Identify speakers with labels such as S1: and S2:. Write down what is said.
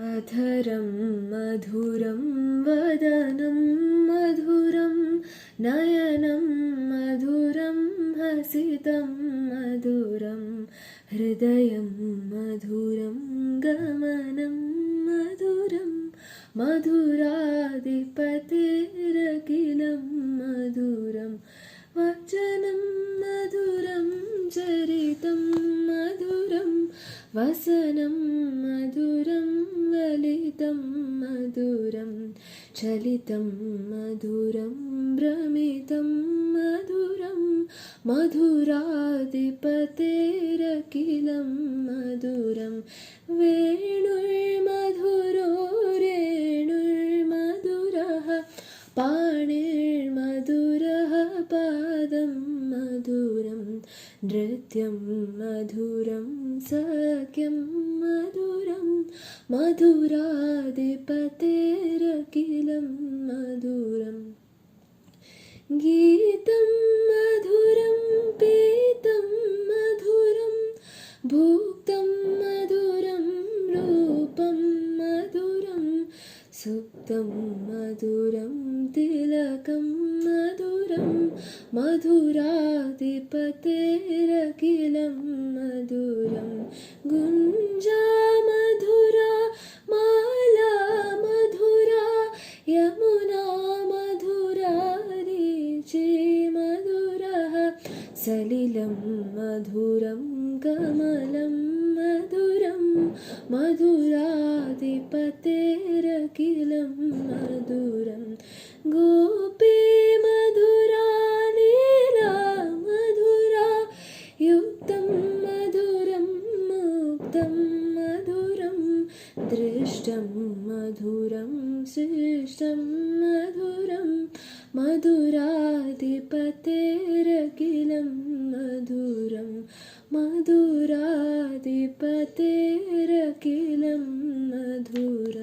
S1: अधरं मधुरं वदनं मधुरं नयनं मधुरं हसितं मधुरं हृदयं मधुरं गमनं मधुरं मधुराधिपतेरखिलं मधुरं वचनं मधुरं चरितं मधुरं वसनं मधुरं ललितं मधुरं चलितं मधुरं भ्रमितं मधुरं मधुराधिपतेरखिलं मधुरं वेणुर्मधुरो మధురం నృత్యం మధురం సఖ్యం మధురం మధురాధిపతేరఖిలం మధురం గీతం మధురం పీతం మధురం భూక్తం మధురం రూపం మధురం సుప్తం మధురం తిలకం మధురం മധുരാധിപതേരഖിലം മധുരം ഗുഞ്ജാ മധുര മാല മധുര യമുന മധുരാരിചേ മധുര സലിലം മധുരം കമലം മധുരം മധുരാധിപതേരഖിലം മധുര दृष्टं मधुरं सृष्टं मधुरं मधुराधिपतेरखिलं मधुरं मधुराधिपतेरखिलं मधुरम्